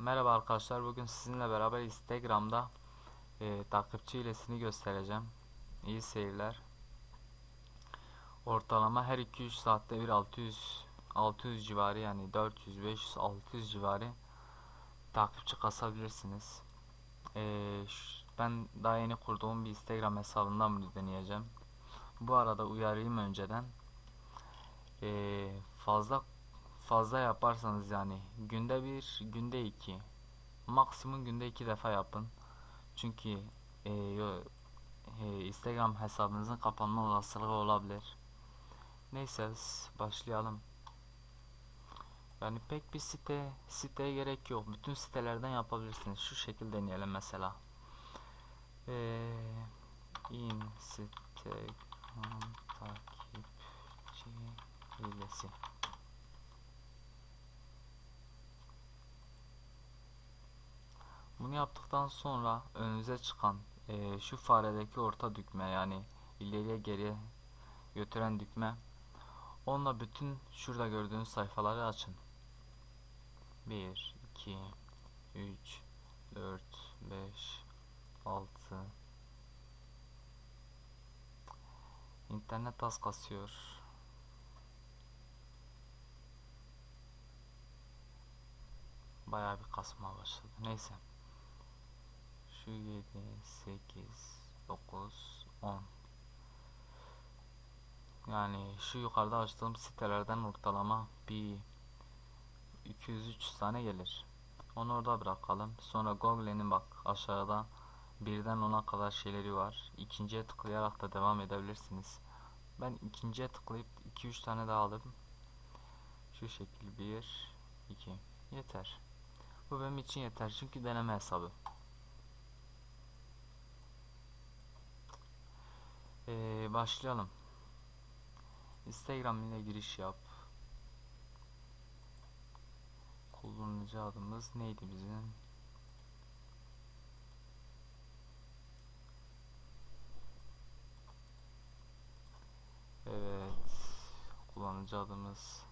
Merhaba arkadaşlar. Bugün sizinle beraber Instagram'da e, takipçi hilesini göstereceğim. İyi seyirler. Ortalama her 2-3 saatte bir 600 600 civarı yani 400 500 600 civarı takipçi kasabilirsiniz. E, ben daha yeni kurduğum bir Instagram hesabından bunu deneyeceğim. Bu arada uyarayım önceden. E, fazla fazla yaparsanız yani günde bir, günde iki, maksimum günde iki defa yapın. Çünkü e, e, Instagram hesabınızın kapanma olasılığı olabilir. Neyse başlayalım. Yani pek bir site siteye gerek yok. Bütün sitelerden yapabilirsiniz. Şu şekilde deneyelim mesela. E, Instagram takipçi hilesi. Bunu yaptıktan sonra önünüze çıkan eee, şu faredeki orta düğme yani ileriye geriye götüren düğme onunla bütün şurada gördüğünüz sayfaları açın. 1, 2, 3, 4, 5, 6 İnternet az kasıyor. Bayağı bir kasmaya başladı. Neyse. Şu 7, 8, 9, 10. Yani şu yukarıda açtığım sitelerden ortalama bir 200-300 tane gelir. Onu orada bırakalım. Sonra Google'nin bak aşağıda birden 10'a kadar şeyleri var. İkinciye tıklayarak da devam edebilirsiniz. Ben ikinciye tıklayıp 2-3 tane daha alıp şu şekil 1, 2 yeter. Bu benim için yeter çünkü deneme hesabı. Ee, başlayalım. Instagram ile giriş yap. Kullanıcı adımız neydi bizim? Evet. Kullanıcı adımız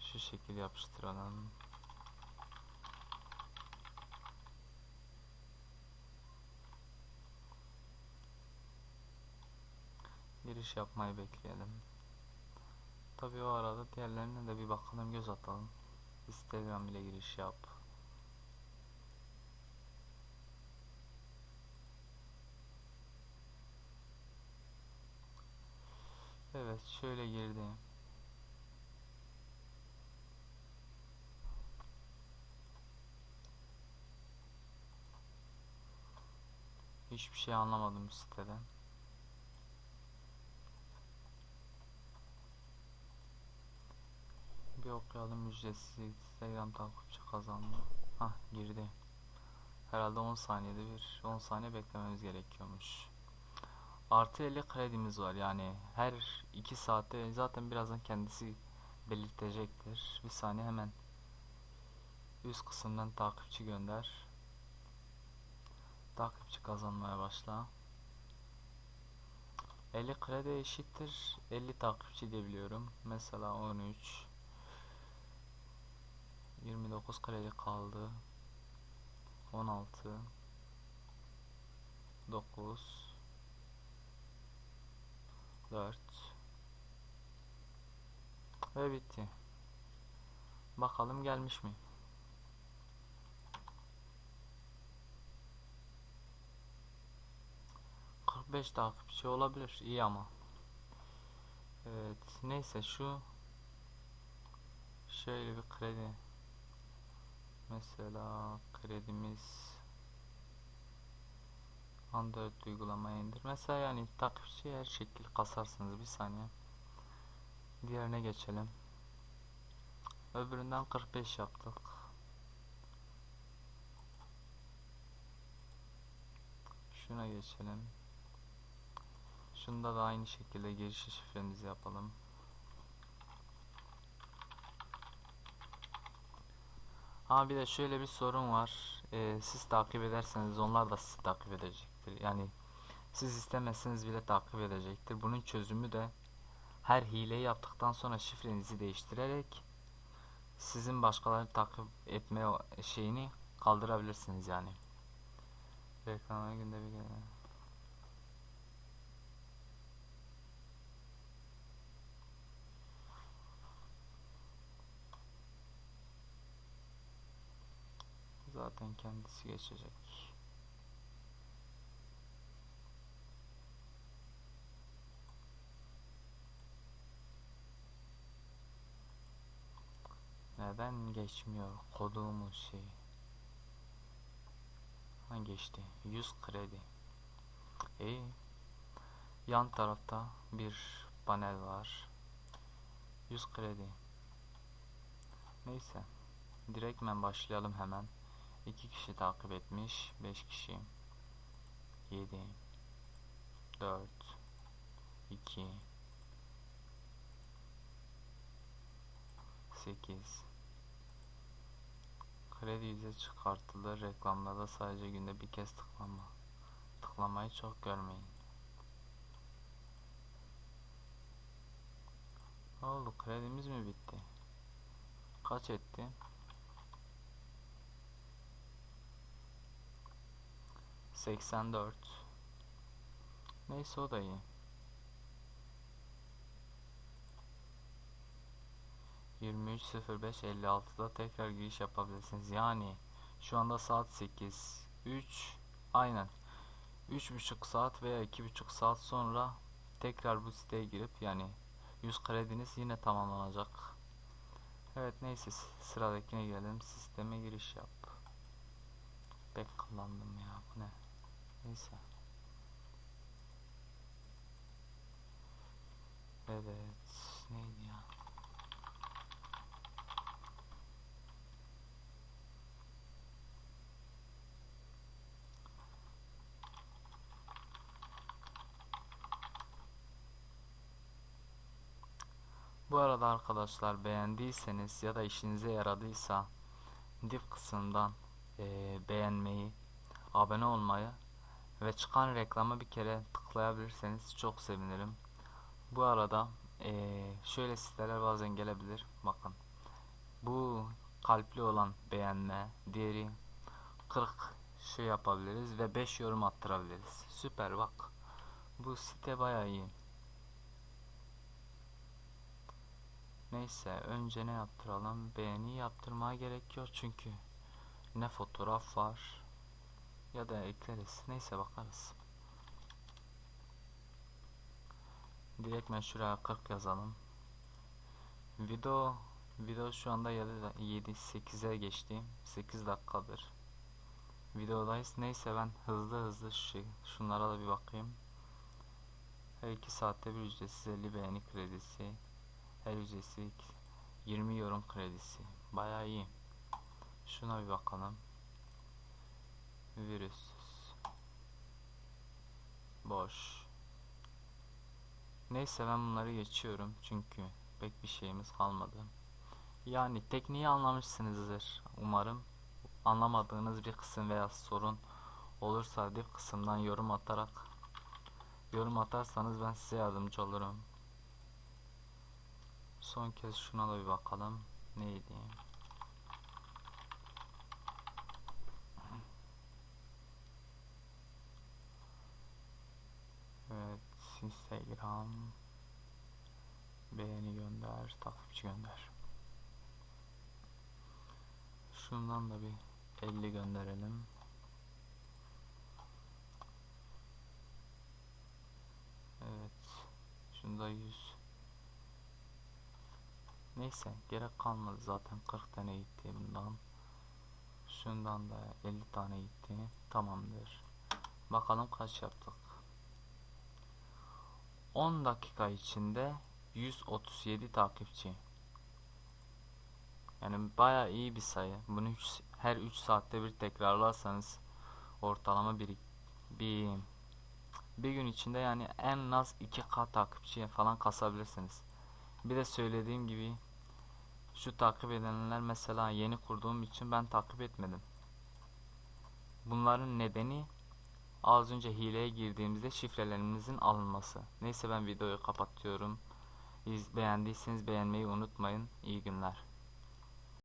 şu şekil yapıştıralım. Giriş yapmayı bekleyelim. Tabii o arada diğerlerine de bir bakalım göz atalım. Instagram ile giriş yap. Evet şöyle girdim. Hiçbir şey anlamadım siteden. Bir okuyalım ücretsiz Instagram takipçi kazanma. Hah girdi. Herhalde 10 saniyede bir 10 saniye beklememiz gerekiyormuş. Artı 50 kredimiz var yani her 2 saatte zaten birazdan kendisi belirtecektir. Bir saniye hemen üst kısımdan takipçi gönder. Takipçi kazanmaya başla. 50 kredi eşittir 50 takipçi diyebiliyorum. Mesela 13 29 kredi kaldı. 16 9 4 ve bitti. Bakalım gelmiş mi? Beş takipçi olabilir. iyi ama. Evet. Neyse şu şöyle bir kredi Mesela kredimiz Android uygulamayı indir. Mesela yani takipçi her şekil kasarsınız. Bir saniye. Diğerine geçelim. Öbüründen 45 yaptık. Şuna geçelim. Şunda da aynı şekilde giriş şifremizi yapalım. Ha bir de şöyle bir sorun var. Ee, siz takip ederseniz onlar da sizi takip edecektir. Yani siz istemezseniz bile takip edecektir. Bunun çözümü de her hileyi yaptıktan sonra şifrenizi değiştirerek siz sizin başkaları takip etme şeyini kaldırabilirsiniz yani. Reklamlara günde bir Zaten kendisi geçecek. Neden geçmiyor koduğumuz şey? Ha geçti. 100 kredi. İyi. Yan tarafta bir panel var. 100 kredi. Neyse. Direktmen başlayalım hemen. 2 kişi takip etmiş. 5 kişi. 7 4 2 8 Kredi yüze çıkartılır. Reklamlarda sadece günde bir kez tıklama. Tıklamayı çok görmeyin. Ne oldu? Kredimiz mi bitti? Kaç etti? Seksen dört. Neyse o da iyi. 23.05.56'da tekrar giriş yapabilirsiniz. Yani şu anda saat 8. 3 aynen 3,5 saat veya 2,5 saat sonra tekrar bu siteye girip yani 100 krediniz yine tamamlanacak. Evet neyse sıradakine gelelim. Sisteme giriş yap. Pek kullandım ya bu ne. Neyse. Evet neydi ya? Bu arada arkadaşlar beğendiyseniz ya da işinize yaradıysa dip kısmından eee, beğenmeyi, abone olmayı ve çıkan reklama bir kere tıklayabilirseniz çok sevinirim. Bu arada eee, şöyle siteler bazen gelebilir. Bakın bu kalpli olan beğenme, diğeri 40 şey yapabiliriz ve 5 yorum attırabiliriz. Süper bak. Bu site bayağı iyi. Neyse önce ne yaptıralım? Beğeni yaptırmaya gerek yok çünkü ne fotoğraf var ya da ekleriz. Neyse bakarız. Direkt şuraya 40 yazalım. Video video şu anda 7 8'e geçti. 8 dakikadır. Videodayız. Neyse ben hızlı hızlı şu şey, şunlara da bir bakayım. Her 2 saatte bir ücretsiz 50 beğeni kredisi. Her ücretsiz 20 yorum kredisi. Bayağı iyi. Şuna bir bakalım. Virüsüz. Boş. Neyse ben bunları geçiyorum çünkü pek bir şeyimiz kalmadı. Yani tekniği anlamışsınızdır umarım. Anlamadığınız bir kısım veya sorun olursa dip kısımdan yorum atarak yorum atarsanız ben size yardımcı olurum. Son kez şuna da bir bakalım. Neydi? Evet, Instagram beğeni gönder, takipçi gönder. Şundan da bir 50 gönderelim. Evet. Şunda 100. Neyse gerek kalmadı zaten 40 tane gitti bundan. Şundan da 50 tane gitti. Tamamdır. Bakalım kaç yaptık. 10 dakika içinde 137 takipçi. Yani baya iyi bir sayı. Bunu üç- her 3 saatte bir tekrarlarsanız ortalama bir bir bir gün içinde yani en az 2K takipçiye falan kasabilirsiniz. Bir de söylediğim gibi şu takip edenler mesela yeni kurduğum için ben takip etmedim. Bunların nedeni az önce hileye girdiğimizde şifrelerimizin alınması. Neyse ben videoyu kapatıyorum. İz- Beğendiyseniz beğenmeyi unutmayın. İyi günler.